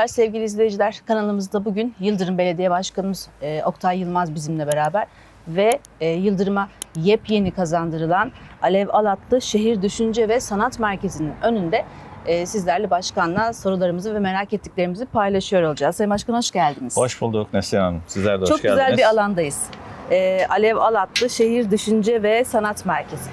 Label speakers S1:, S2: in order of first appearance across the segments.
S1: Merhabalar sevgili izleyiciler. Kanalımızda bugün Yıldırım Belediye Başkanımız e, Oktay Yılmaz bizimle beraber ve e, Yıldırım'a yepyeni kazandırılan Alev Alatlı Şehir Düşünce ve Sanat Merkezi'nin önünde e, sizlerle başkanla sorularımızı ve merak ettiklerimizi paylaşıyor olacağız. Sayın Başkan hoş geldiniz.
S2: Hoş bulduk Neslihan Hanım. Sizler de
S1: Çok
S2: hoş geldiniz.
S1: güzel bir alandayız. E, Alev Alatlı Şehir Düşünce ve Sanat Merkezi.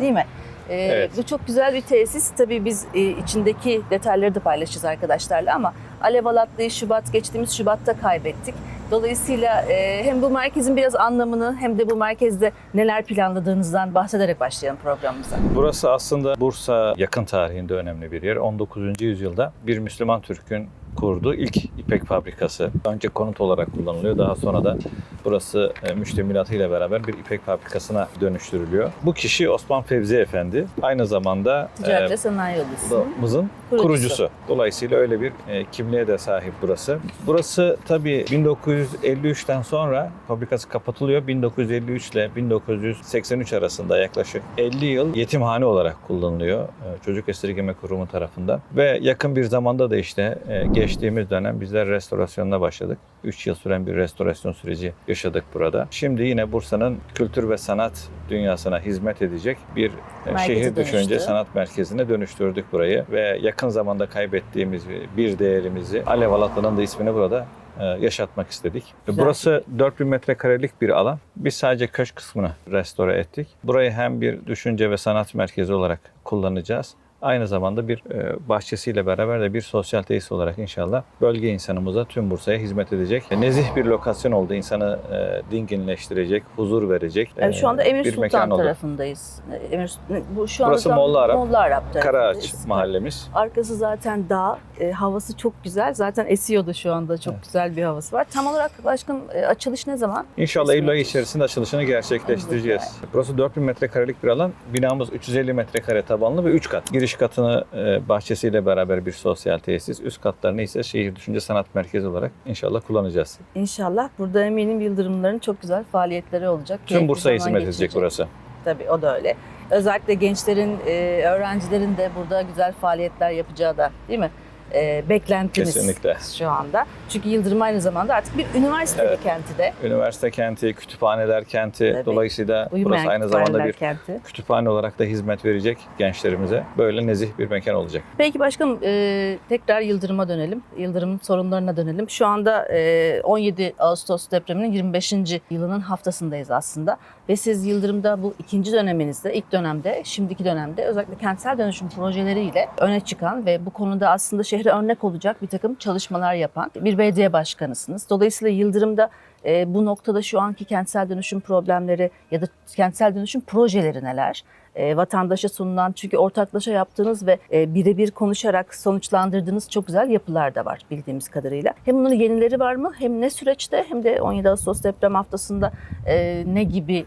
S1: Değil mi? E,
S2: Evet.
S1: Bu çok güzel bir tesis. Tabii biz e, içindeki detayları da paylaşacağız arkadaşlarla ama Alev Alatlı'yı Şubat geçtiğimiz Şubat'ta kaybettik. Dolayısıyla e, hem bu merkezin biraz anlamını hem de bu merkezde neler planladığınızdan bahsederek başlayalım programımıza.
S2: Burası aslında Bursa yakın tarihinde önemli bir yer. 19. yüzyılda bir Müslüman Türk'ün kurduğu ilk ipek fabrikası. Önce konut olarak kullanılıyor. Daha sonra da burası e, müştemilatıyla beraber bir ipek fabrikasına dönüştürülüyor. Bu kişi Osman Fevzi Efendi. Aynı zamanda e,
S1: ve Sanayi Odası.
S2: Mızın
S1: Kurucusu.
S2: kurucusu. Dolayısıyla öyle bir e, kimliğe de sahip burası. Burası tabii 1953'ten sonra fabrikası kapatılıyor. 1953 ile 1983 arasında yaklaşık 50 yıl yetimhane olarak kullanılıyor e, Çocuk Esirgeme Kurumu tarafından. Ve yakın bir zamanda da işte e, geçtiğimiz dönem bizler restorasyonuna başladık. 3 yıl süren bir restorasyon süreci yaşadık burada. Şimdi yine Bursa'nın kültür ve sanat dünyasına hizmet edecek bir e,
S1: Merkeze
S2: şehir düşünce
S1: dönüştü.
S2: sanat merkezine dönüştürdük burayı ve yakın zamanda kaybettiğimiz bir değerimizi Alev Alatlı'nın da ismini burada e, yaşatmak istedik.
S1: Güzel.
S2: Burası 4000 metrekarelik bir alan. Biz sadece köşk kısmını restore ettik. Burayı hem bir düşünce ve sanat merkezi olarak kullanacağız. Aynı zamanda bir e, bahçesiyle beraber de bir sosyal tesis olarak inşallah bölge insanımıza tüm Bursa'ya hizmet edecek. E, Nezih bir lokasyon oldu. İnsanı e, dinginleştirecek, huzur verecek.
S1: Yani şu anda Emir
S2: bir
S1: Sultan tarafındayız. Emir bu şu anda
S2: Burası Molla Arap.
S1: Molla Arap
S2: Karaağaç mahallemiz.
S1: Arkası zaten dağ, havası çok güzel. Zaten esiyordu şu anda. Çok
S2: Evet.
S1: güzel bir havası var. Tam olarak başkan açılış ne zaman?
S2: İnşallah Eylül ayı içerisinde açılışını gerçekleştireceğiz. Burası 4000 metrekarelik bir alan. Binamız 350 metrekare tabanlı ve 3 kat. Giriş katını e, bahçesiyle beraber bir sosyal tesis, üst katlarını ise şehir düşünce sanat merkezi olarak inşallah kullanacağız.
S1: İnşallah burada eminim Yıldırımların çok güzel faaliyetleri olacak.
S2: Tüm
S1: zaman
S2: hizmet edecek burası.
S1: Tabii o da öyle. Özellikle gençlerin, e, öğrencilerin de burada güzel faaliyetler yapacağı da değil mi? E, beklentimiz
S2: Kesinlikle.
S1: şu anda. Çünkü Yıldırım aynı zamanda artık bir üniversite
S2: Evet.
S1: kenti de.
S2: Üniversite kenti, kütüphaneler kenti.
S1: Tabii.
S2: Dolayısıyla
S1: Uyumayan
S2: burası aynı zamanda bir
S1: kenti.
S2: kütüphane olarak da hizmet verecek gençlerimize. Böyle nezih bir mekan olacak.
S1: Peki başkanım e, tekrar Yıldırım'a dönelim. Yıldırım'ın sorunlarına dönelim. Şu anda e, 17 Ağustos depreminin 25. yılının haftasındayız aslında. Ve siz Yıldırım'da bu ikinci döneminizde, ilk dönemde, şimdiki dönemde özellikle kentsel dönüşüm projeleriyle öne çıkan ve bu konuda aslında şehre örnek olacak bir takım çalışmalar yapan bir belediye başkanısınız. Dolayısıyla Yıldırım'da e, bu noktada şu anki kentsel dönüşüm problemleri ya da kentsel dönüşüm projeleri neler? E, vatandaşa sunulan çünkü ortaklaşa yaptığınız ve e, birebir konuşarak sonuçlandırdığınız çok güzel yapılar da var bildiğimiz kadarıyla. Hem bunun yenileri var mı hem ne süreçte hem de 17 Ağustos deprem haftasında e, ne gibi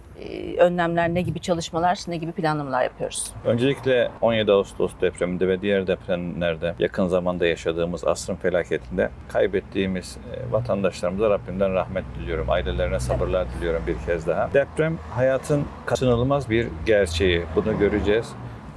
S1: önlemler, ne gibi çalışmalar, ne gibi planlamalar yapıyoruz?
S2: Öncelikle 17 Ağustos depreminde ve diğer depremlerde yakın zamanda yaşadığımız asrın felaketinde kaybettiğimiz e, vatandaşlarımıza Rabbimden rahmet diliyorum. Ailelerine sabırlar diliyorum bir kez daha. Deprem hayatın kaçınılmaz bir gerçeği. Bunu göreceğiz.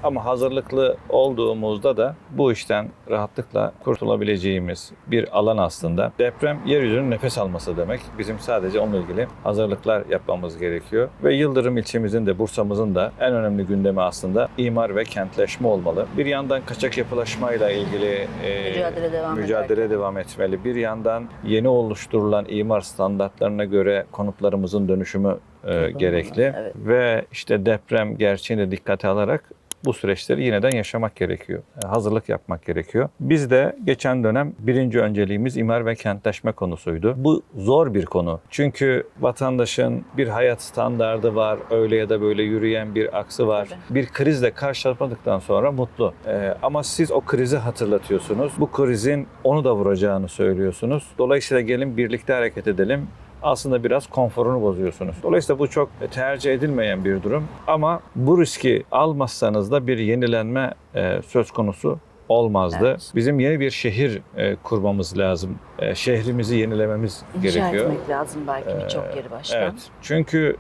S2: Ama hazırlıklı olduğumuzda da bu işten rahatlıkla kurtulabileceğimiz bir alan aslında. Deprem yeryüzünün nefes alması demek. Bizim sadece onunla ilgili hazırlıklar yapmamız gerekiyor. Ve Yıldırım ilçemizin de Bursa'mızın da en önemli gündemi aslında imar ve kentleşme olmalı. Bir yandan kaçak yapılaşmayla ilgili e,
S1: Mücadele devam
S2: mücadele devam etmeli. Bir yandan yeni oluşturulan imar standartlarına göre konutlarımızın dönüşümü e, gerekli.
S1: Evet.
S2: Ve işte deprem gerçeğini de dikkate alarak bu süreçleri yeniden yaşamak gerekiyor. E, Hazırlık yapmak gerekiyor. Biz de geçen dönem birinci önceliğimiz imar ve kentleşme konusuydu. Bu zor bir konu. Çünkü vatandaşın bir hayat standardı var, öyle ya da böyle yürüyen bir aksı var. Bir krizle karşılaşmadıktan sonra mutlu. E, ama siz o krizi hatırlatıyorsunuz. Bu krizin onu da vuracağını söylüyorsunuz. Dolayısıyla gelin birlikte hareket edelim aslında biraz konforunu bozuyorsunuz. Dolayısıyla bu çok tercih edilmeyen bir durum. Ama bu riski almazsanız da bir yenilenme e, söz konusu olmazdı.
S1: Evet.
S2: Bizim yeni bir şehir e, kurmamız lazım. E, şehrimizi yenilememiz
S1: İnşa
S2: gerekiyor.
S1: etmek lazım belki birçok yeri başkan.
S2: Evet. Çünkü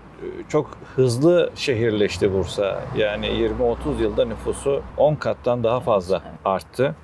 S2: çok hızlı şehirleşti Bursa. Yani 20-30 yılda nüfusu 10 kattan daha fazla
S1: Evet.
S2: arttı.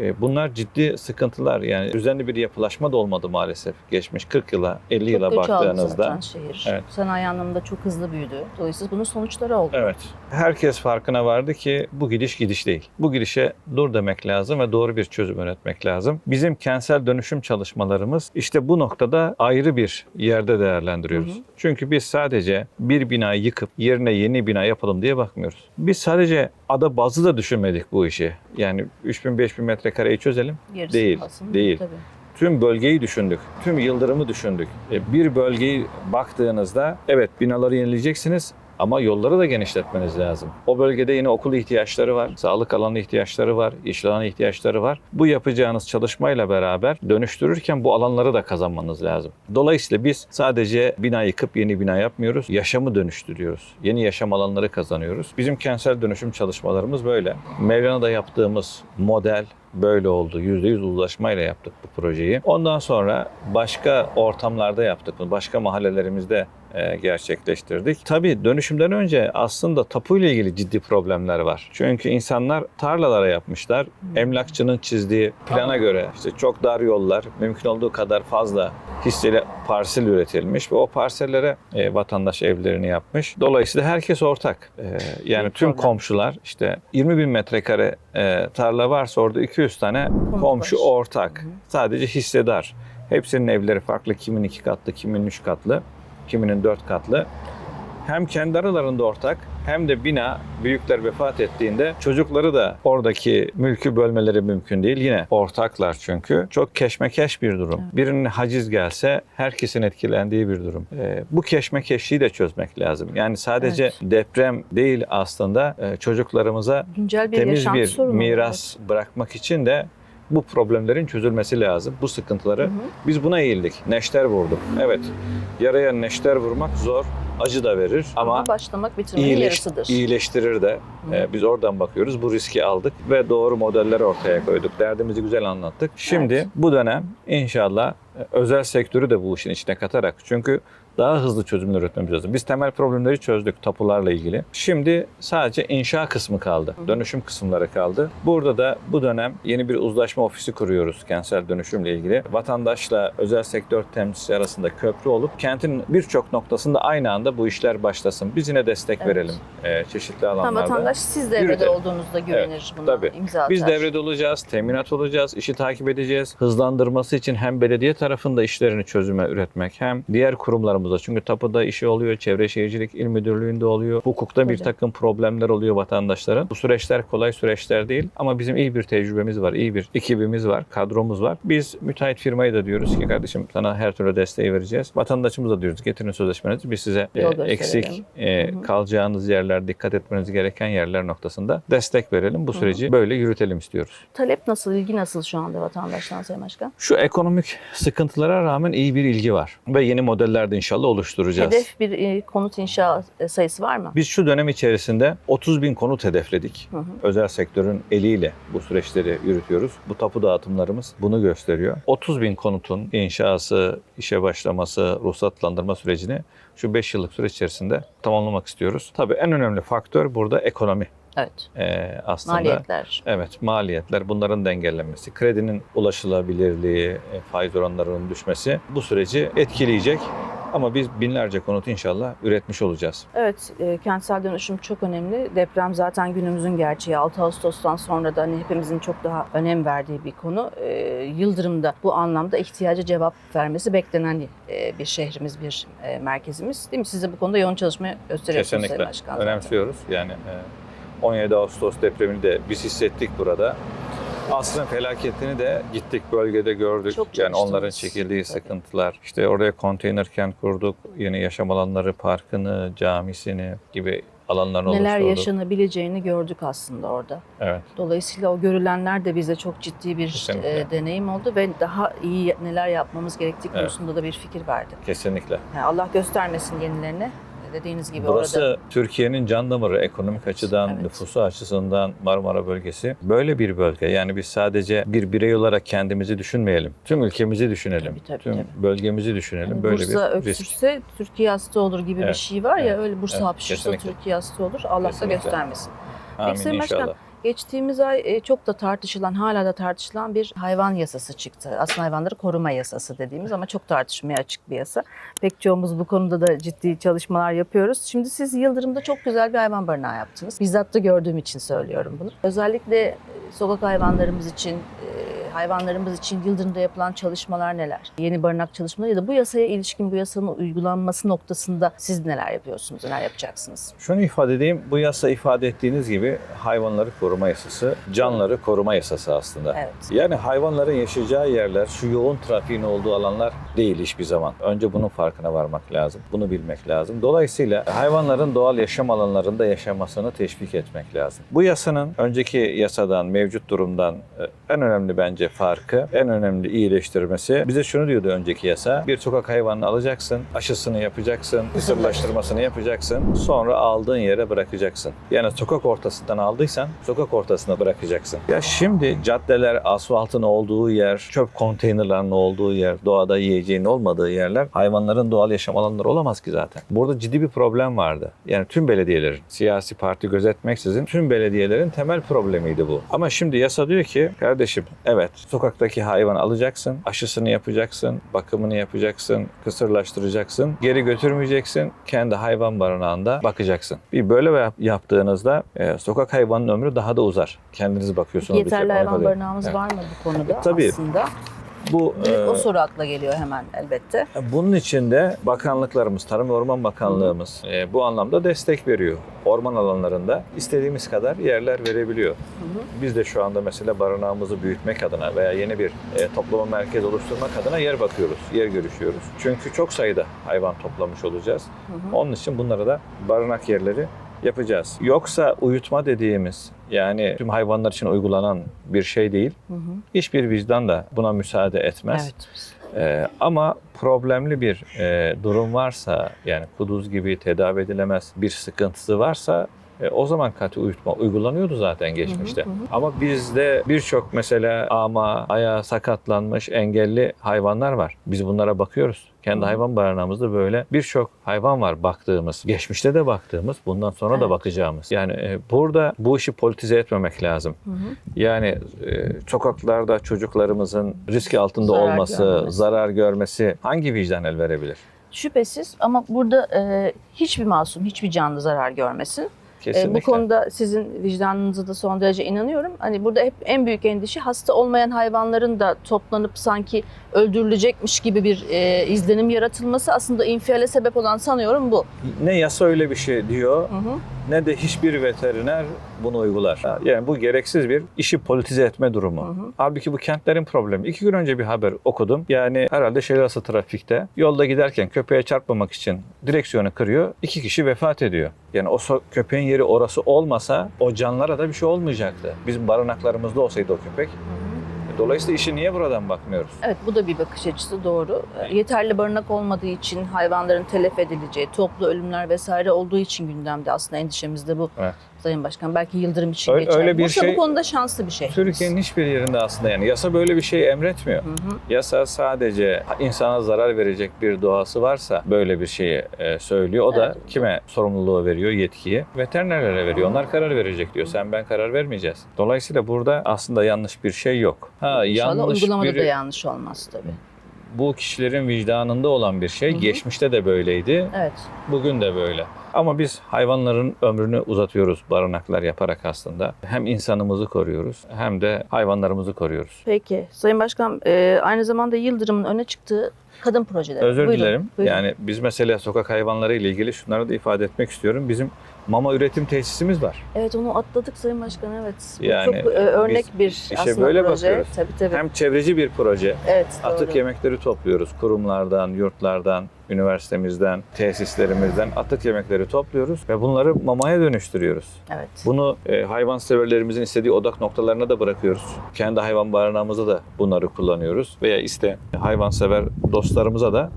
S2: E, bunlar ciddi sıkıntılar. Yani düzenli bir yapılaşma da olmadı maalesef. Geçmiş 40 yıla, 50 yıla
S1: Çok aldı
S2: baktığınızda.
S1: zaten şehir.
S2: Evet.
S1: Sanayi anlamında çok hızlı büyüdü. Dolayısıyla bunun sonuçları oldu.
S2: Evet. Herkes farkına vardı ki bu gidiş gidiş değil. Bu gidişe dur demek lazım ve doğru bir çözüm üretmek lazım. Bizim kentsel dönüşüm çalışmalarımız işte bu noktada ayrı bir yerde değerlendiriyoruz.
S1: Hı hı.
S2: Çünkü biz sadece bir binayı yıkıp yerine yeni bina yapalım diye bakmıyoruz. Biz sadece ada bazı da düşünmedik bu işi. Yani 3000-5000 metrekareyi çözelim.
S1: Gerisi
S2: Değil,
S1: kalsın.
S2: değil.
S1: Tabii.
S2: Tüm bölgeyi düşündük. Tüm yıldırımı düşündük. E, Bir bölgeyi baktığınızda evet binaları yenileyeceksiniz ama yolları da genişletmeniz lazım. O bölgede yine okul ihtiyaçları var, sağlık alanı ihtiyaçları var, iş alanı ihtiyaçları var. Bu yapacağınız çalışmayla beraber dönüştürürken bu alanları da kazanmanız lazım. Dolayısıyla biz sadece bina yıkıp yeni bina yapmıyoruz, yaşamı dönüştürüyoruz. Yeni yaşam alanları kazanıyoruz. Bizim kentsel dönüşüm çalışmalarımız böyle. Mevlana'da yaptığımız model böyle oldu. %100 uzlaşmayla yaptık bu projeyi. Ondan sonra başka ortamlarda yaptık bunu. Başka mahallelerimizde e, gerçekleştirdik. Tabii dönüşümden önce aslında tapuyla ilgili ciddi problemler var. Çünkü insanlar tarlalara yapmışlar. Emlakçının çizdiği plana göre işte çok dar yollar, mümkün olduğu kadar fazla hisseli parsel üretilmiş ve o parsellere e, vatandaş evlerini yapmış. Dolayısıyla herkes ortak. E, yani tüm komşular işte 20 bin metrekare e, tarla varsa orada 200 tane komşu ortak. Sadece hissedar. Hepsinin evleri farklı. Kimin iki katlı, kimin üç katlı, kiminin dört katlı. Hem kendi aralarında ortak hem de bina büyükler vefat ettiğinde çocukları da oradaki mülkü bölmeleri mümkün değil. Yine ortaklar çünkü. Çok keşmekeş bir durum. Birinin haciz gelse herkesin etkilendiği bir durum. Ee, bu keşmekeşliği de çözmek lazım. Yani sadece
S1: Evet.
S2: deprem değil aslında e, çocuklarımıza
S1: Güncel bir
S2: temiz bir
S1: sorunu.
S2: miras bırakmak için de bu problemlerin çözülmesi lazım. Bu sıkıntıları
S1: Hı hı.
S2: biz buna eğildik. Neşter vurduk. Evet. Yaraya neşter vurmak zor, acı da verir
S1: Ama,
S2: ama
S1: başlamak bitirmenin
S2: iyileş,
S1: yarısıdır.
S2: iyileştirir de.
S1: Hı.
S2: Ee, biz oradan bakıyoruz. Bu riski aldık ve doğru modeller ortaya koyduk. Derdimizi güzel anlattık. Şimdi
S1: Evet.
S2: bu dönem inşallah e, özel sektörü de bu işin içine katarak çünkü daha hızlı çözümler üretmemiz lazım. Biz temel problemleri çözdük tapularla ilgili. Şimdi sadece inşa kısmı kaldı. Dönüşüm kısımları kaldı. Burada da bu dönem yeni bir uzlaşma ofisi kuruyoruz kentsel dönüşümle ilgili. Vatandaşla özel sektör temsilcisi arasında köprü olup kentin birçok noktasında aynı anda bu işler başlasın. Biz yine destek
S1: Evet.
S2: verelim e, çeşitli alanlarda.
S1: vatandaş siz devrede
S2: Yürütelim.
S1: olduğunuzda güvenir buna.
S2: tabii.
S1: imza atar.
S2: Biz devrede olacağız, teminat olacağız, işi takip edeceğiz. Hızlandırması için hem belediye tarafında işlerini çözüme üretmek hem diğer kurumlarımızda. Çünkü tapuda işi oluyor, Çevre Şehircilik İl Müdürlüğü'nde oluyor. Hukukta bir takım problemler oluyor vatandaşların. Bu süreçler kolay süreçler değil ama bizim iyi bir tecrübemiz var, iyi bir ekibimiz var, kadromuz var. Biz müteahhit firmayı da diyoruz ki kardeşim sana her türlü desteği vereceğiz. Vatandaşımıza diyoruz getirin sözleşmenizi biz size e, eksik e,
S1: Hı hı.
S2: kalacağınız yerler, dikkat etmeniz gereken yerler noktasında destek verelim. Bu
S1: hı.
S2: süreci böyle yürütelim istiyoruz.
S1: Talep nasıl, ilgi nasıl şu anda vatandaştan Sayın Başkan?
S2: Şu ekonomik sıkıntılara rağmen iyi bir ilgi var ve yeni modeller de inşallah oluşturacağız.
S1: Hedef bir e, konut inşa e, sayısı var mı?
S2: Biz şu dönem içerisinde 30 bin konut hedefledik.
S1: Hı hı.
S2: Özel sektörün eliyle bu süreçleri yürütüyoruz. Bu tapu dağıtımlarımız bunu gösteriyor. 30 bin konutun inşası, işe başlaması, ruhsatlandırma sürecini şu 5 yıllık süreç içerisinde tamamlamak istiyoruz. Tabii en önemli faktör burada ekonomi.
S1: Evet.
S2: Ee, aslında
S1: Maliyetler.
S2: Evet, maliyetler, bunların dengelenmesi, kredinin ulaşılabilirliği, e, faiz oranlarının düşmesi bu süreci etkileyecek. Ama biz binlerce konut inşallah üretmiş olacağız.
S1: Evet, e, kentsel dönüşüm çok önemli. Deprem zaten günümüzün gerçeği. 6 Ağustos'tan sonra da hani hepimizin çok daha önem verdiği bir konu. E, Yıldırım'da bu anlamda ihtiyaca cevap vermesi beklenen e, bir şehrimiz, bir e, merkezimiz. Değil mi? Siz de bu konuda yoğun çalışma gösteriyorsunuz Sayın
S2: Kesinlikle
S1: Başkan. zaten.
S2: önemsiyoruz. Yani e, 17 Ağustos depremini de biz hissettik burada. Asrın felaketini de gittik bölgede gördük.
S1: Çok
S2: yani onların çekildiği
S1: Tabii.
S2: sıkıntılar. İşte oraya konteyner kent kurduk. Yeni yaşam alanları, parkını, camisini gibi alanların
S1: Neler
S2: oluşturduk.
S1: yaşanabileceğini gördük aslında orada.
S2: Evet.
S1: Dolayısıyla o görülenler de bize çok ciddi bir
S2: Kesinlikle.
S1: e, deneyim oldu ve daha iyi neler yapmamız gerektiği
S2: Evet.
S1: konusunda da bir fikir verdi.
S2: Kesinlikle.
S1: Yani Allah göstermesin yenilerini. Dediğiniz gibi
S2: Burası
S1: orada
S2: Türkiye'nin can damarı ekonomik açıdan,
S1: Evet.
S2: nüfusu açısından Marmara bölgesi böyle bir bölge. Yani biz sadece bir birey olarak kendimizi düşünmeyelim. Tüm ülkemizi düşünelim.
S1: Tabii, tabii,
S2: Tüm
S1: tabii.
S2: bölgemizi düşünelim.
S1: hani
S2: böyle
S1: Bursa
S2: bir risk.
S1: öksürse Türkiye hasta olur gibi bir
S2: Evet,
S1: şey var ya
S2: evet,
S1: öyle Bursa
S2: evet,
S1: hapşırsa. Türkiye hasta olur. Allah da göstermesin.
S2: Amin
S1: Başkan,
S2: inşallah.
S1: Geçtiğimiz ay e, çok da tartışılan, hala da tartışılan bir hayvan yasası çıktı. Aslında hayvanları koruma yasası dediğimiz ama çok tartışmaya açık bir yasa. Pek çoğumuz bu konuda da ciddi çalışmalar yapıyoruz. Şimdi siz Yıldırım'da çok güzel bir hayvan barınağı yaptınız. Bizzat da gördüğüm için söylüyorum bunu. Özellikle e, sokak hayvanlarımız için, e, hayvanlarımız için Yıldırım'da yapılan çalışmalar neler? Yeni barınak çalışmaları ya da bu yasaya ilişkin bu yasanın uygulanması noktasında siz neler yapıyorsunuz, neler yapacaksınız?
S2: Şunu ifade edeyim, bu yasa ifade ettiğiniz gibi hayvanları koruma yasası, canları koruma yasası aslında.
S1: Evet.
S2: Yani hayvanların yaşayacağı yerler, şu yoğun trafiğin olduğu alanlar değil hiçbir zaman. Önce bunun farkına varmak lazım, bunu bilmek lazım. Dolayısıyla hayvanların doğal yaşam alanlarında yaşamasını teşvik etmek lazım. Bu yasanın önceki yasadan, mevcut durumdan e, en önemli bence farkı, en önemli iyileştirmesi bize şunu diyordu önceki yasa. Bir sokak hayvanını alacaksın, aşısını yapacaksın, kısırlaştırmasını yapacaksın, sonra aldığın yere bırakacaksın. Yani sokak ortasından aldıysan sokak ortasına bırakacaksın. Ya şimdi caddeler, asfaltın olduğu yer, çöp konteynerlarının olduğu yer, doğada yiyeceğin olmadığı yerler hayvanların doğal yaşam alanları olamaz ki zaten. Burada ciddi bir problem vardı. Yani tüm belediyelerin, siyasi parti gözetmeksizin tüm belediyelerin temel problemiydi bu. Ama şimdi yasa diyor ki kardeşim evet sokaktaki hayvanı alacaksın, aşısını yapacaksın, bakımını yapacaksın, kısırlaştıracaksın, geri götürmeyeceksin, kendi hayvan barınağında bakacaksın. Bir böyle yap- yaptığınızda e, sokak hayvanının ömrü daha da uzar. Kendiniz bakıyorsunuz.
S1: Yeterli hayvan barınağımız
S2: Evet.
S1: var mı bu konuda
S2: Tabii.
S1: aslında?
S2: Bu
S1: Direkt
S2: e,
S1: o soru akla geliyor hemen elbette.
S2: Bunun için de bakanlıklarımız, Tarım ve Orman Bakanlığımız e, bu anlamda destek veriyor. Orman alanlarında istediğimiz kadar yerler verebiliyor. Biz de şu anda mesela barınağımızı büyütmek adına veya yeni bir e, toplama merkezi oluşturmak adına yer bakıyoruz, yer görüşüyoruz. Çünkü çok sayıda hayvan toplamış olacağız. Onun için bunlara da barınak yerleri yapacağız. Yoksa uyutma dediğimiz yani tüm hayvanlar için uygulanan bir şey değil.
S1: Hı hı.
S2: Hiçbir vicdan da buna müsaade etmez.
S1: Evet.
S2: Ee, ama problemli bir e, durum varsa yani kuduz gibi tedavi edilemez bir sıkıntısı varsa e, o zaman katı uyutma uygulanıyordu zaten geçmişte.
S1: Hı hı hı.
S2: Ama bizde birçok mesela ama ayağı sakatlanmış engelli hayvanlar var. Biz bunlara bakıyoruz. Kendi hayvan barınağımızda böyle birçok hayvan var baktığımız. Geçmişte de baktığımız, bundan sonra da
S1: Evet.
S2: bakacağımız. Yani e, burada bu işi politize etmemek lazım.
S1: Hı hı.
S2: Yani e, sokaklarda çocuklarımızın risk altında
S1: Zarar
S2: olması,
S1: görmemesi.
S2: zarar görmesi hangi vicdan el verebilir?
S1: Şüphesiz ama burada e, hiçbir masum, hiçbir canlı zarar görmesin. E,
S2: Kesinlikle.
S1: bu konuda sizin vicdanınıza da son derece inanıyorum. Hani burada hep en büyük endişe hasta olmayan hayvanların da toplanıp sanki öldürülecekmiş gibi bir e, izlenim yaratılması aslında infiale sebep olan sanıyorum bu.
S2: Ne yasa öyle bir şey diyor
S1: Hı hı.
S2: ne de hiçbir veteriner bunu uygular. Yani bu gereksiz bir işi politize etme durumu.
S1: Hı hı.
S2: Halbuki bu kentlerin problemi. İki gün önce bir haber okudum. Yani herhalde şehir arası trafikte yolda giderken köpeğe çarpmamak için direksiyonu kırıyor. iki kişi vefat ediyor. Yani o so- köpeğin yeri orası olmasa o canlara da bir şey olmayacaktı. Bizim barınaklarımızda olsaydı o köpek. Dolayısıyla işi niye buradan bakmıyoruz?
S1: Evet bu da bir bakış açısı doğru. Yeterli barınak olmadığı için hayvanların telef edileceği, toplu ölümler vesaire olduğu için gündemde aslında endişemiz de bu.
S2: Evet.
S1: Sayın Başkan belki Yıldırım için
S2: Öyle-
S1: geçerli.
S2: öyle bir
S1: Bursa
S2: şey-
S1: bu konuda şanslı bir şey.
S2: Türkiye'nin hiçbir yerinde aslında yani yasa böyle bir şey emretmiyor.
S1: Hı hı.
S2: Yasa sadece insana zarar verecek bir doğası varsa böyle bir şeyi e, söylüyor. O da
S1: Evet.
S2: kime sorumluluğu veriyor, yetkiyi? Veterinerlere veriyor. Onlar karar verecek diyor. Sen ben karar vermeyeceğiz. Dolayısıyla burada aslında yanlış bir şey yok. Ha
S1: İnşallah
S2: yanlış
S1: uygulamada
S2: bir
S1: da yanlış olmaz tabii.
S2: bu kişilerin vicdanında olan bir şey.
S1: Hı hı.
S2: Geçmişte de böyleydi.
S1: Evet.
S2: Bugün de böyle. Ama biz hayvanların ömrünü uzatıyoruz barınaklar yaparak aslında. Hem insanımızı koruyoruz hem de hayvanlarımızı koruyoruz.
S1: Peki. Sayın Başkan e, aynı zamanda Yıldırım'ın öne çıktığı kadın projeleri.
S2: Özür
S1: Buyurun,
S2: dilerim.
S1: buyurun.
S2: Yani biz mesela sokak hayvanları ile ilgili şunları da ifade etmek istiyorum. Bizim mama üretim tesisimiz var.
S1: Evet onu atladık Sayın Başkan evet. Bu
S2: Yani
S1: çok e, örnek bir
S2: işe
S1: aslında
S2: böyle
S1: proje.
S2: bakıyoruz.
S1: Tabii tabii.
S2: Hem çevreci bir proje.
S1: evet
S2: Atık
S1: doğru.
S2: yemekleri topluyoruz. Kurumlardan, yurtlardan, üniversitemizden, tesislerimizden atık yemekleri topluyoruz ve bunları mamaya dönüştürüyoruz.
S1: Evet.
S2: Bunu e, hayvan severlerimizin istediği odak noktalarına da bırakıyoruz. Kendi hayvan barınağımızda da bunları kullanıyoruz. Veya iste hayvansever dostlarımıza da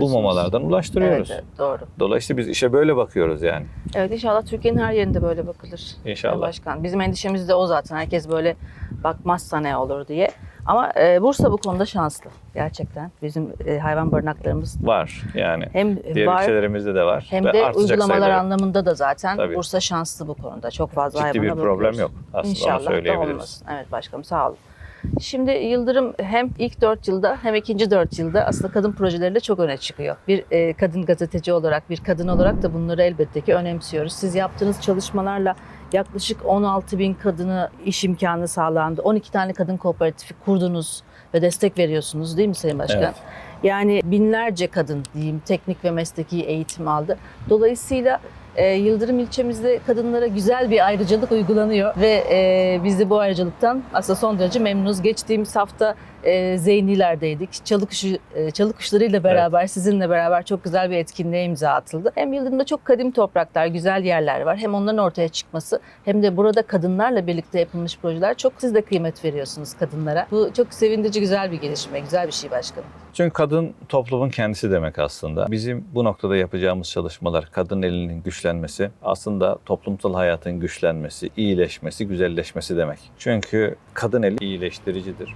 S2: bu mamalardan ulaştırıyoruz.
S1: Evet, evet doğru.
S2: Dolayısıyla biz işe böyle bakıyoruz yani.
S1: Evet inşallah Türkiye'nin her yerinde böyle bakılır.
S2: İnşallah.
S1: Başkan. Bizim endişemiz de o zaten. Herkes böyle bakmazsa ne olur diye. Ama e, Bursa bu konuda şanslı gerçekten. Bizim e, hayvan barınaklarımız
S2: Var yani.
S1: hem
S2: Diğer
S1: var
S2: ilçelerimizde de var.
S1: hem de uygulamalar
S2: sayıları.
S1: anlamında da zaten
S2: Tabii.
S1: Bursa şanslı bu konuda. Çok fazla
S2: Ciddi bir
S1: hayvana
S2: problem
S1: bakıyoruz.
S2: yok. Aslında
S1: İnşallah da
S2: söyleyebiliriz.
S1: olmasın. Evet başkanım sağ olun. Şimdi Yıldırım hem ilk 4 yılda hem ikinci 4 yılda aslında kadın projeleriyle çok öne çıkıyor. Bir e, kadın gazeteci olarak, bir kadın olarak da bunları elbette ki önemsiyoruz. Siz yaptığınız çalışmalarla yaklaşık 16 bin kadına iş imkanı sağlandı. 12 tane kadın kooperatifi kurdunuz ve destek veriyorsunuz değil mi Sayın Başkan?
S2: Evet.
S1: Yani binlerce kadın diyeyim teknik ve mesleki eğitim aldı. Dolayısıyla e, Yıldırım ilçemizde kadınlara güzel bir ayrıcalık uygulanıyor ve e, biz de bu ayrıcalıktan aslında son derece memnunuz. Geçtiğimiz hafta e, Zeyniler'deydik. Çalı, kuşu, e, beraber, sizinle beraber çok güzel bir etkinliğe imza atıldı. Hem Yıldırım'da çok kadim topraklar, güzel yerler var. Hem onların ortaya çıkması hem de burada kadınlarla birlikte yapılmış projeler çok siz de kıymet veriyorsunuz kadınlara. Bu çok sevindirici, güzel bir gelişme, güzel bir şey başkanım.
S2: Çünkü kadın toplumun kendisi demek aslında. Bizim bu noktada yapacağımız çalışmalar, kadın elinin güçlenmesi, aslında toplumsal hayatın güçlenmesi, iyileşmesi, güzelleşmesi demek. Çünkü kadın eli iyileştiricidir,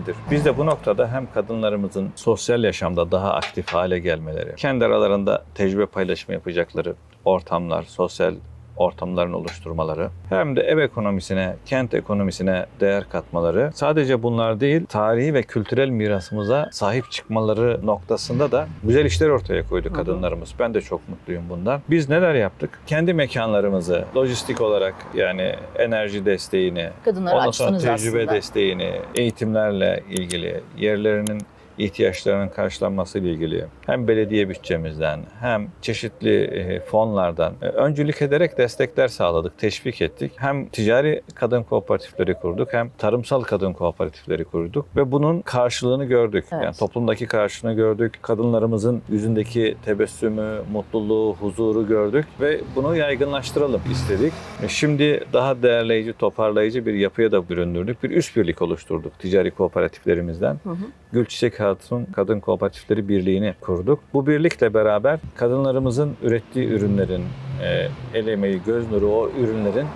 S2: merhametlidir. Biz de bu noktada hem kadınlarımızın sosyal yaşamda daha aktif hale gelmeleri, kendi aralarında tecrübe paylaşımı yapacakları ortamlar, sosyal ortamların oluşturmaları hem de ev ekonomisine, kent ekonomisine değer katmaları sadece bunlar değil tarihi ve kültürel mirasımıza sahip çıkmaları noktasında da güzel işler ortaya koydu kadınlarımız. Ben de çok mutluyum bundan. Biz neler yaptık? Kendi mekanlarımızı lojistik olarak yani enerji desteğini,
S1: Kadınlara
S2: ondan sonra
S1: açtınız
S2: tecrübe
S1: aslında.
S2: desteğini, eğitimlerle ilgili yerlerinin ihtiyaçlarının karşılanması ile ilgili hem belediye bütçemizden hem çeşitli e, fonlardan e, öncülük ederek destekler sağladık, teşvik ettik. Hem ticari kadın kooperatifleri kurduk hem tarımsal kadın kooperatifleri kurduk ve bunun karşılığını gördük.
S1: Evet.
S2: Yani toplumdaki karşılığını gördük. Kadınlarımızın yüzündeki tebessümü, mutluluğu, huzuru gördük ve bunu yaygınlaştıralım istedik. E, Şimdi daha değerleyici, toparlayıcı bir yapıya da büründürdük. Bir üst birlik oluşturduk ticari kooperatiflerimizden.
S1: Hı hı.
S2: Gülçiçek Hatun Kadın Kooperatifleri Birliği'ni kurduk. Bu birlikle beraber kadınlarımızın ürettiği ürünlerin, e, el emeği, göz nuru o ürünlerin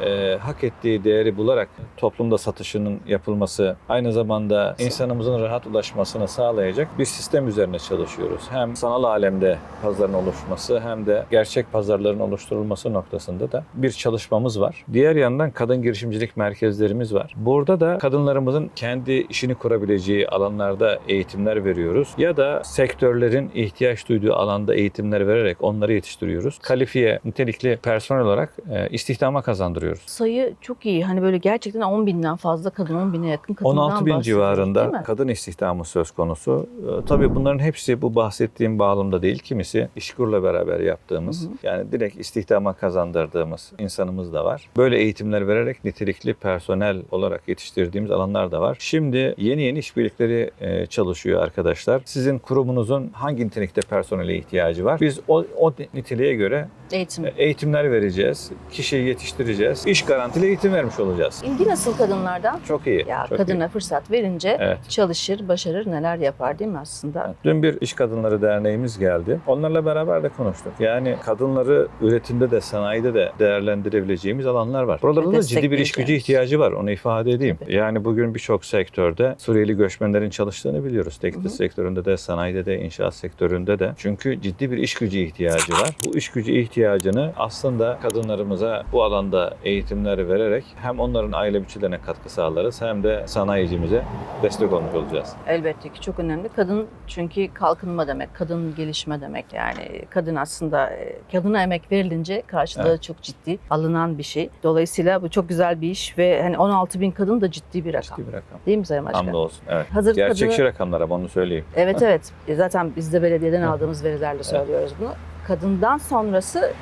S2: e, hak ettiği değeri bularak toplumda satışının yapılması, aynı zamanda insanımızın rahat ulaşmasını sağlayacak bir sistem üzerine çalışıyoruz. Hem sanal alemde pazarın oluşması hem de gerçek pazarların oluşturulması noktasında da bir çalışmamız var. Diğer yandan kadın girişimcilik merkezlerimiz var. Burada da kadınlarımızın kendi işini kurabileceği alanlarda eğitimler veriyoruz. Ya da sektörlerin ihtiyaç duyduğu alanda eğitimler vererek onları yetiştiriyoruz. Kalifiye, nitelikli personel olarak e, istihdama kazandırıyoruz.
S1: Sayı çok iyi. Hani böyle gerçekten 10 binden fazla kadın, 10 bine yakın kadından
S2: 16 bin civarında kadın istihdamı söz konusu. Ee, Tabii bunların hepsi bu bahsettiğim bağlamda değil. Kimisi İşkur'la beraber yaptığımız,
S1: Hı hı.
S2: yani direkt istihdama kazandırdığımız insanımız da var. Böyle eğitimler vererek nitelikli personel olarak yetiştirdiğimiz alanlar da var. Şimdi yeni yeni işbirlikleri e, çalışıyor arkadaşlar. Sizin kurumunuzun hangi nitelikte personele ihtiyacı var? Biz o, o niteliğe göre
S1: Eğitim.
S2: eğitimler vereceğiz, kişiyi yetiştireceğiz, iş garantili eğitim vermiş olacağız.
S1: İlgi nasıl kadınlardan?
S2: Çok iyi.
S1: Ya
S2: çok iyi.
S1: kadına fırsat verince
S2: Evet.
S1: çalışır, başarır, neler yapar değil mi aslında?
S2: Dün bir İş Kadınları Derneğimiz geldi. Onlarla beraber de konuştuk. Yani kadınları üretimde de sanayide de değerlendirebileceğimiz alanlar var. Buralarda da ciddi bir iş gücü ihtiyacı var. Onu ifade edeyim. Yani bugün birçok sektörde Suriyeli göçmenlerin çalıştığını biliyoruz. Tekstil sektöründe de, sanayide de, inşaat sektöründe de. Çünkü ciddi bir iş gücü ihtiyacı var. Bu iş gücü ihtiyacını aslında kadınlarımıza bu alanda eğitimler vererek hem onların aile bütçelerine katkı sağlarız hem de sanayicimize destek olmuş olacağız.
S1: Elbette ki çok önemli. Kadın çünkü kalkınma demek, kadın gelişme demek. Yani kadın aslında e, kadına emek verilince karşılığı
S2: Evet.
S1: çok ciddi alınan bir şey. Dolayısıyla bu çok güzel bir iş ve hani 16 bin kadın da ciddi bir rakam.
S2: Ciddi bir rakam.
S1: Değil mi Sayın Başkan?
S2: Hamdolsun. Evet.
S1: Hazır
S2: Gerçekçi
S1: kadını-
S2: rakamlar ama onu söyleyeyim.
S1: Evet evet. Zaten biz de belediyeden aldığımız verilerle söylüyoruz bunu. Kadından sonrası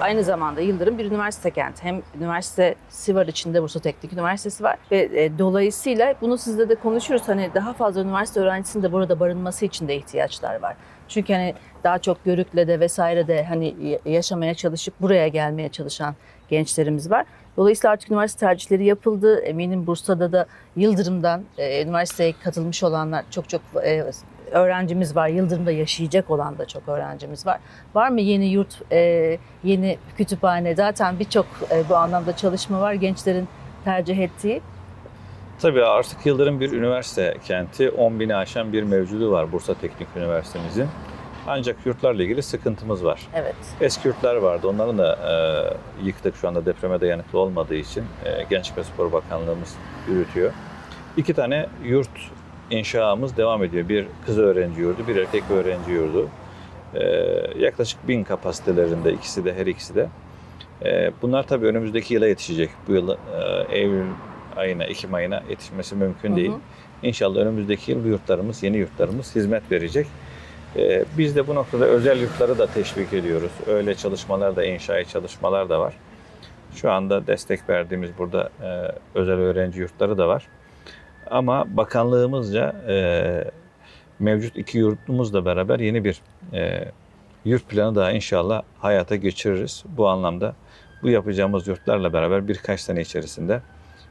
S1: aynı zamanda Yıldırım bir üniversite kenti. Hem üniversitesi var içinde Bursa Teknik Üniversitesi var ve e, dolayısıyla bunu sizle de konuşuyoruz. Hani daha fazla üniversite öğrencisinin de burada barınması için de ihtiyaçlar var. Çünkü hani daha çok Görükle'de vesaire de hani yaşamaya çalışıp buraya gelmeye çalışan gençlerimiz var. Dolayısıyla artık üniversite tercihleri yapıldı. Eminim Bursa'da da Yıldırım'dan e, üniversiteye katılmış olanlar çok çok e, öğrencimiz var. Yıldırım'da yaşayacak olan da çok öğrencimiz var. Var mı yeni yurt, e, yeni kütüphane? Zaten birçok e, bu anlamda çalışma var gençlerin tercih ettiği.
S2: Tabii artık Yıldırım bir üniversite kenti. 10 bini aşan bir mevcudu var Bursa Teknik Üniversitemizin. Ancak yurtlarla ilgili sıkıntımız var.
S1: Evet.
S2: Eski yurtlar vardı. Onları da e, yıktık şu anda depreme dayanıklı olmadığı için. E, Gençlik ve Spor Bakanlığımız yürütüyor. İki tane yurt inşamız devam ediyor. Bir kız öğrenci yurdu, bir erkek öğrenci yurdu. E, yaklaşık bin kapasitelerinde ikisi de, her ikisi de. E, bunlar tabii önümüzdeki yıla yetişecek. Bu yıl e, Eylül ayına, Ekim ayına yetişmesi mümkün
S1: Hı hı.
S2: değil. İnşallah önümüzdeki yıl bu yurtlarımız, yeni yurtlarımız hizmet verecek. Ee, Biz de bu noktada özel yurtları da teşvik ediyoruz. Öyle çalışmalar da, inşai çalışmalar da var. Şu anda destek verdiğimiz burada e, özel öğrenci yurtları da var. Ama bakanlığımızca e, mevcut iki yurtumuzla beraber yeni bir e, yurt planı daha inşallah hayata geçiririz. Bu anlamda bu yapacağımız yurtlarla beraber birkaç sene içerisinde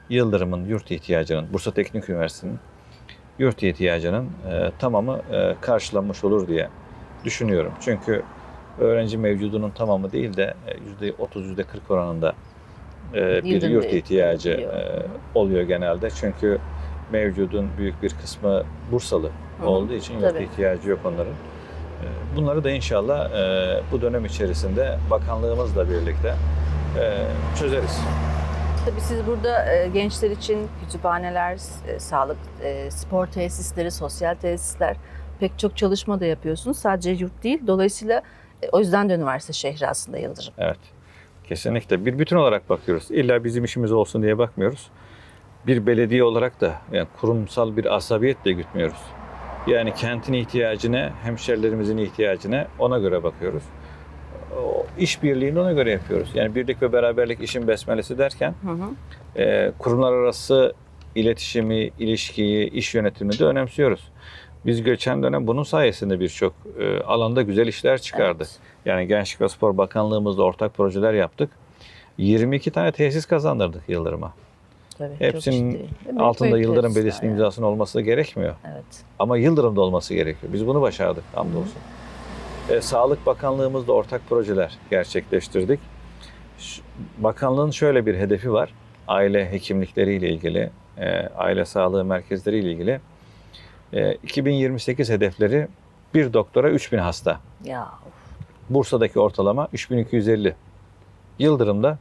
S2: Yıldırım'ın yurt ihtiyacının, Bursa Teknik Üniversitesi'nin yurt ihtiyacının e, tamamı e, karşılanmış olur diye düşünüyorum. Çünkü öğrenci mevcudunun tamamı değil de e, %30, %40 oranında e, bir yurt ihtiyacı e, oluyor genelde. Çünkü mevcudun büyük bir kısmı Bursalı
S1: Hı
S2: olduğu için
S1: tabii.
S2: ihtiyacı yok onların. E, Bunları da inşallah e, bu dönem içerisinde bakanlığımızla birlikte e, çözeriz.
S1: Tabii siz burada e, gençler için kütüphaneler, e, sağlık, e, spor tesisleri, sosyal tesisler pek çok çalışma da yapıyorsunuz. Sadece yurt değil. Dolayısıyla e, o yüzden de üniversite şehri aslında Yıldırım.
S2: Evet. Kesinlikle. Bir bütün olarak bakıyoruz. İlla bizim işimiz olsun diye bakmıyoruz. Bir belediye olarak da yani kurumsal bir asabiyetle gütmüyoruz. Yani kentin ihtiyacına, hemşerilerimizin ihtiyacına ona göre bakıyoruz. O işbirliğini ona göre yapıyoruz. Yani birlik ve beraberlik işin besmelesi derken
S1: Hı hı.
S2: e, kurumlar arası iletişimi, ilişkiyi, iş yönetimini de önemsiyoruz. Biz geçen dönem bunun sayesinde birçok e, alanda güzel işler çıkardı.
S1: Evet.
S2: Yani Gençlik ve Spor Bakanlığımızla ortak projeler yaptık. 22 tane tesis kazandırdık Yıldırım'a.
S1: Tabii, çok
S2: Hepsinin.
S1: Büyük
S2: Altında
S1: büyük
S2: Yıldırım Belediyesi'nin
S1: yani.
S2: imzasının olması gerekmiyor.
S1: Evet.
S2: Ama Yıldırım'da olması gerekiyor. Biz bunu başardık hamdolsun. E, Sağlık Bakanlığımızla ortak projeler gerçekleştirdik. Bakanlığın şöyle bir hedefi var. Aile hekimlikleriyle ilgili, e, aile sağlığı merkezleriyle ilgili. E, 2028 hedefleri bir doktora 3000 hasta.
S1: Ya
S2: Bursa'daki ortalama 3250. Yıldırım'da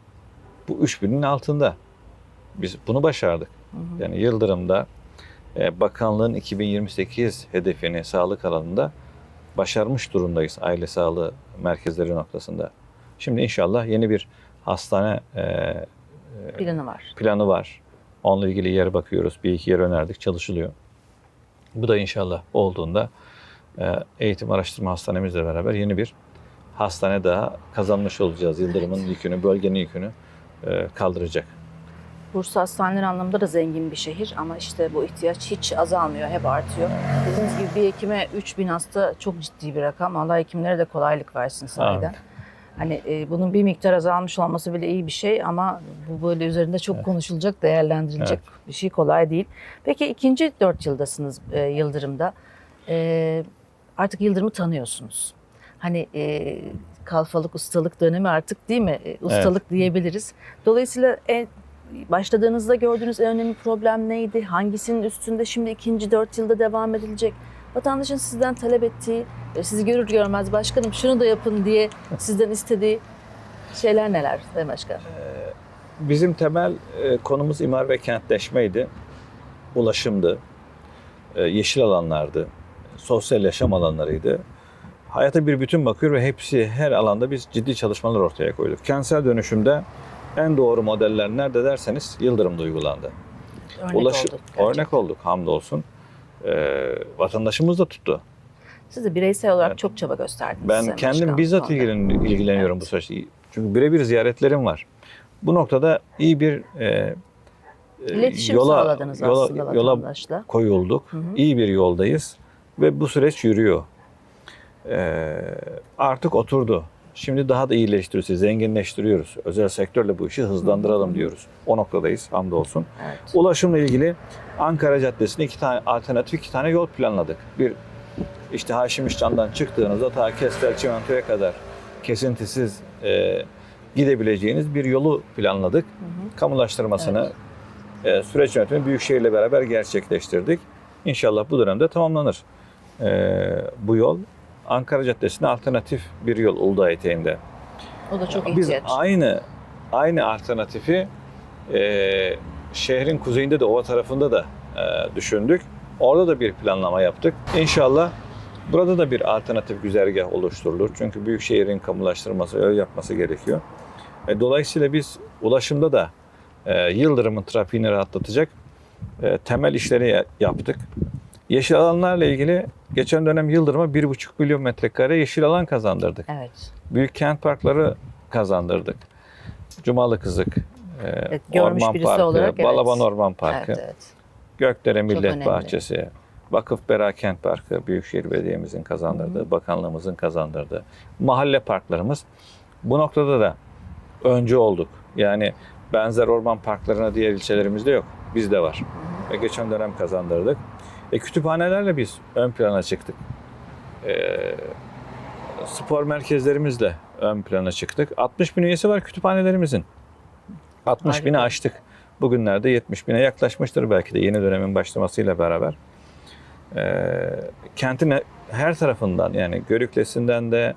S2: bu 3000'in altında. Biz bunu başardık.
S1: Hı hı.
S2: Yani Yıldırım'da e, bakanlığın 2028 hedefini sağlık alanında başarmış durumdayız aile sağlığı merkezleri noktasında. Şimdi inşallah yeni bir hastane e,
S1: planı var.
S2: planı var. Onunla ilgili yer bakıyoruz. Bir iki yer önerdik, çalışılıyor. Bu da inşallah olduğunda e, eğitim araştırma hastanemizle beraber yeni bir hastane daha kazanmış olacağız. Yıldırım'ın yükünü, bölgenin yükünü e, kaldıracak.
S1: Bursa hastaneleri anlamında da zengin bir şehir ama işte bu ihtiyaç hiç azalmıyor, hep artıyor. Dediğiniz gibi bir hekime 3000 hasta çok ciddi bir rakam. Allah hekimlere de kolaylık versin sahiden. Hani e, bunun bir miktar azalmış olması bile iyi bir şey ama bu böyle üzerinde çok konuşulacak, değerlendirilecek bir şey kolay değil. Peki ikinci dört yıldasınız e, Yıldırım'da. E, artık Yıldırım'ı tanıyorsunuz. Hani e, kalfalık, ustalık dönemi artık değil mi? E, ustalık diyebiliriz. Dolayısıyla en başladığınızda gördüğünüz en önemli problem neydi? Hangisinin üstünde şimdi ikinci dört yılda devam edilecek? Vatandaşın sizden talep ettiği, e, sizi görür görmez başkanım şunu da yapın diye sizden istediği şeyler neler Sayın Başkan?
S2: Bizim temel e, konumuz imar ve kentleşmeydi. Ulaşımdı, e, yeşil alanlardı, sosyal yaşam alanlarıydı. Hayata bir bütün bakıyor ve hepsi her alanda biz ciddi çalışmalar ortaya koyduk. Kentsel dönüşümde en doğru modeller nerede derseniz Yıldırım'da uygulandı.
S1: Örnek
S2: Ulaşım-
S1: olduk. gerçekten.
S2: örnek olduk hamdolsun. E, vatandaşımız da tuttu.
S1: Siz de bireysel olarak
S2: Evet.
S1: çok çaba gösterdiniz.
S2: Ben kendim bizzat ilgilen, ilgileniyorum
S1: Evet.
S2: bu süreçte. Çünkü birebir ziyaretlerim var. Bu noktada iyi bir e, e,
S1: İletişim
S2: yola,
S1: sağladınız
S2: yola,
S1: aslında
S2: yola
S1: vatandaşla.
S2: koyulduk.
S1: Hı hı.
S2: İyi bir yoldayız ve bu süreç yürüyor. E, artık oturdu. Şimdi daha da iyileştiriyoruz, zenginleştiriyoruz. Özel sektörle bu işi hızlandıralım diyoruz. O noktadayız hamdolsun.
S1: Evet.
S2: Ulaşımla ilgili Ankara Caddesi'nde iki tane alternatif iki tane yol planladık. Bir işte Haşim İşcan'dan çıktığınızda ta Kestel Çimento'ya kadar kesintisiz e, gidebileceğiniz bir yolu planladık.
S1: Hı hı.
S2: Kamulaştırmasını e, süreç yönetimini Büyükşehir'le beraber gerçekleştirdik. İnşallah bu dönemde tamamlanır. E, bu yol Ankara Caddesi'ne alternatif bir yol Uludağ eteğinde.
S1: O da çok
S2: Biz
S1: ihtiyaç.
S2: aynı aynı alternatifi e, şehrin kuzeyinde de ova tarafında da e, düşündük. Orada da bir planlama yaptık. İnşallah burada da bir alternatif güzergah oluşturulur. Çünkü büyük şehrin kamulaştırması, öyle yapması gerekiyor. E, dolayısıyla biz ulaşımda da e, Yıldırım'ın trafiğini rahatlatacak e, temel işleri ya- yaptık. Yeşil alanlarla ilgili geçen dönem Yıldırım'a 1,5 milyon metrekare yeşil alan kazandırdık
S1: Evet.
S2: büyük kent parkları kazandırdık. Cumalı Kızık, e,
S1: Evet,
S2: Orman Parkı,
S1: olarak evet.
S2: Balaban Orman Parkı,
S1: Evet, evet.
S2: Gökdere Millet. Bahçesi, Vakıf Bera Kent Parkı, Büyükşehir Belediye'mizin kazandırdığı, bakanlığımızın kazandırdığı, mahalle parklarımız. Bu noktada da öncü olduk. Yani benzer orman parklarına diğer ilçelerimizde yok. Bizde var. Ve geçen dönem kazandırdık. E, kütüphanelerle biz ön plana çıktık. E, spor merkezlerimizle ön plana çıktık. 60 bin üyesi var kütüphanelerimizin. 60 bini aştık. Bugünlerde 70 bine yaklaşmıştır belki de yeni dönemin başlamasıyla beraber. Ee, kentin her tarafından yani Görüklesi'nden de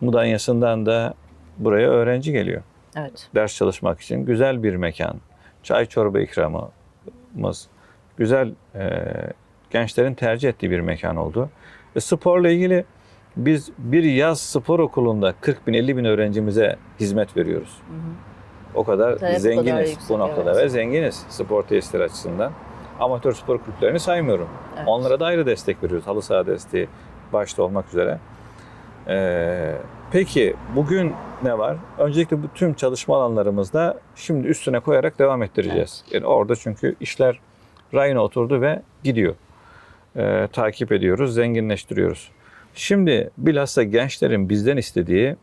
S2: Mudanya'sından da buraya öğrenci geliyor.
S1: Evet.
S2: Ders çalışmak için güzel bir mekan. Çay çorba ikramımız. Güzel e, gençlerin tercih ettiği bir mekan oldu. Ve sporla ilgili biz bir yaz spor okulunda 40 bin 50 bin öğrencimize hizmet veriyoruz.
S1: Hı hı.
S2: O kadar
S1: bu
S2: zenginiz
S1: kadar
S2: bu noktada
S1: evet.
S2: ve zenginiz spor tesisleri açısından. Amatör spor kulüplerini saymıyorum.
S1: Evet.
S2: Onlara da ayrı destek veriyoruz. Halı saha desteği başta olmak üzere. Ee, peki bugün ne var? Öncelikle bu tüm çalışma alanlarımızda şimdi üstüne koyarak devam ettireceğiz. Yani orada çünkü işler rayına oturdu ve gidiyor. Ee, takip ediyoruz, zenginleştiriyoruz. Şimdi bilhassa gençlerin bizden istediği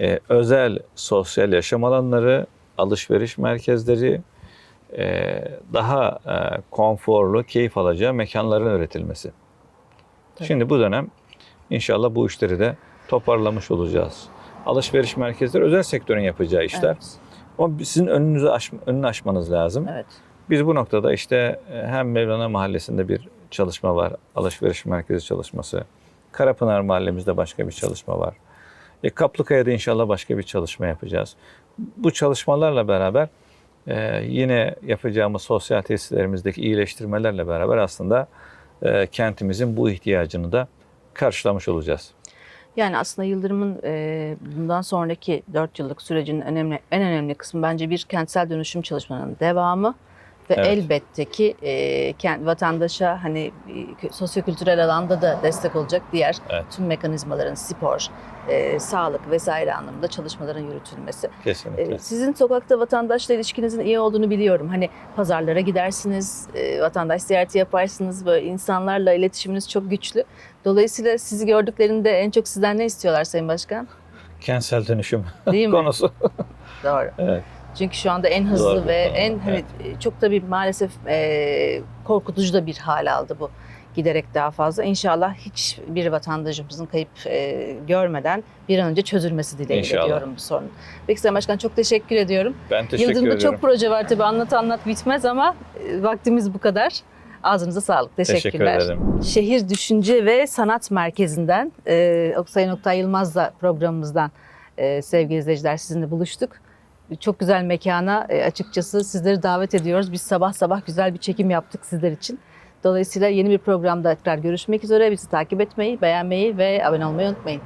S2: e, özel sosyal yaşam alanları, alışveriş merkezleri, e, daha e, konforlu, keyif alacağı mekanların üretilmesi.
S1: Tabii.
S2: Şimdi bu dönem inşallah bu işleri de toparlamış olacağız. Alışveriş merkezleri özel sektörün yapacağı işler.
S1: Evet.
S2: Ama sizin önünüzü aş, önünü aşmanız lazım.
S1: evet.
S2: Biz bu noktada işte e, hem Mevlana Mahallesi'nde bir çalışma var, alışveriş merkezi çalışması. Karapınar Mahallemizde başka bir çalışma var. E, Kaplıkaya'da inşallah başka bir çalışma yapacağız. Bu çalışmalarla beraber e, yine yapacağımız sosyal tesislerimizdeki iyileştirmelerle beraber aslında e, kentimizin bu ihtiyacını da karşılamış olacağız.
S1: Yani aslında Yıldırım'ın e, bundan sonraki 4 yıllık sürecinin önemli en önemli kısmı bence bir kentsel dönüşüm çalışmalarının devamı ve
S2: Evet.
S1: elbette ki e, kent vatandaşa hani e, sosyokültürel alanda da destek olacak diğer
S2: Evet.
S1: tüm mekanizmaların spor, e, sağlık vesaire anlamında çalışmaların yürütülmesi.
S2: Kesinlikle.
S1: Ee, Sizin sokakta vatandaşla ilişkinizin iyi olduğunu biliyorum. Hani pazarlara gidersiniz, e, vatandaş ziyareti yaparsınız, böyle insanlarla iletişiminiz çok güçlü. Dolayısıyla sizi gördüklerinde en çok sizden ne istiyorlar Sayın Başkan?
S2: Kentsel dönüşüm
S1: Değil mi?
S2: konusu.
S1: Doğru.
S2: Evet.
S1: Çünkü şu anda en hızlı
S2: Doğru bir
S1: ve en hani çok tabii maalesef e, korkutucu da bir hal aldı bu giderek daha fazla. İnşallah hiçbir vatandaşımızın kayıp e, görmeden bir an önce çözülmesi dileğiyle diyorum bu sorun. Peki Sayın Başkan çok teşekkür ediyorum.
S2: Ben teşekkür
S1: Yıldırım'da
S2: ediyorum.
S1: çok proje var tabii anlat anlat bitmez ama e, vaktimiz bu kadar. Ağzınıza sağlık.
S2: Teşekkür
S1: Teşekkürler.
S2: ederim.
S1: Şehir Düşünce ve Sanat Merkezi'nden e, Sayın Oktay Yılmaz'la programımızdan e, sevgili izleyiciler sizinle buluştuk. Çok güzel mekana e, açıkçası sizleri davet ediyoruz. Biz sabah sabah güzel bir çekim yaptık sizler için. Dolayısıyla yeni bir programda tekrar görüşmek üzere. Bizi takip etmeyi, beğenmeyi ve abone olmayı unutmayın.